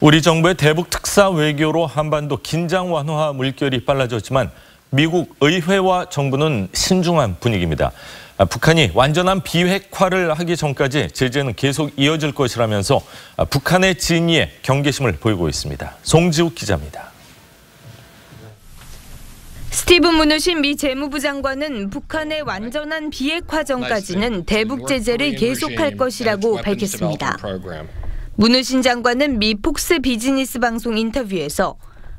우리 정부의 대북 특사 외교로 한반도 긴장 완화 물결이 빨라졌지만 미국 의회와 정부는 신중한 분위기입니다. 아, 북한이 완전한 비핵화를 하기 전까지 제재는 계속 이어질 것이라면서 아, 북한의 진위에 경계심을 보이고 있습니다. 송지욱 기자입니다. 스티븐 무누신 미 재무부 장관은 북한의 완전한 비핵화 전까지는 대북 제재를 계속할 것이라고 밝혔습니다. 문우신 장관은 미 폭스 비즈니스 방송 인터뷰에서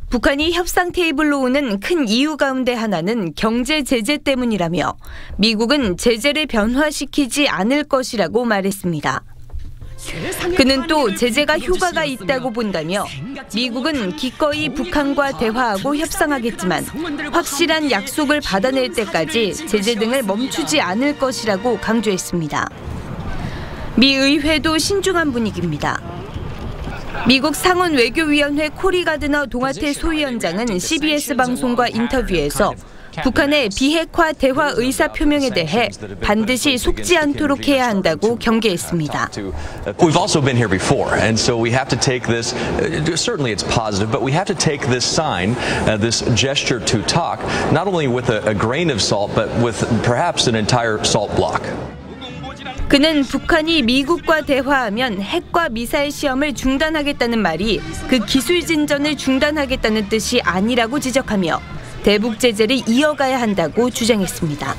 북한이 협상 테이블로 오는 큰 이유 가운데 하나는 경제 제재 때문이라며 미국은 제재를 변화시키지 않을 것이라고 말했습니다. 그는 또 제재가 효과가 있다고 본다며 미국은 기꺼이 북한과 대화하고 협상하겠지만 확실한 약속을 받아낼 때까지 제재 등을 멈추지 않을 것이라고 강조했습니다. 미 의회도 신중한 분위기입니다. 미국 상원 외교위원회 코리 가드너 동아태 소위원장은 CBS 방송과 인터뷰에서 북한의 비핵화 대화 의사 표명에 대해 반드시 속지 않도록 해야 한다고 경계했습니다. We've also been here before, and so we have to take this. Certainly, it's positive, but we have to take this sign, uh, this gesture to talk, not only with a, a grain of salt, but with perhaps an entire salt block. 그는 북한이 미국과 대화하면 핵과 미사일 시험을 중단하겠다는 말이 그 기술 진전을 중단하겠다는 뜻이 아니라고 지적하며 대북 제재를 이어가야 한다고 주장했습니다.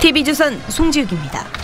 TV조선 송지욱입니다.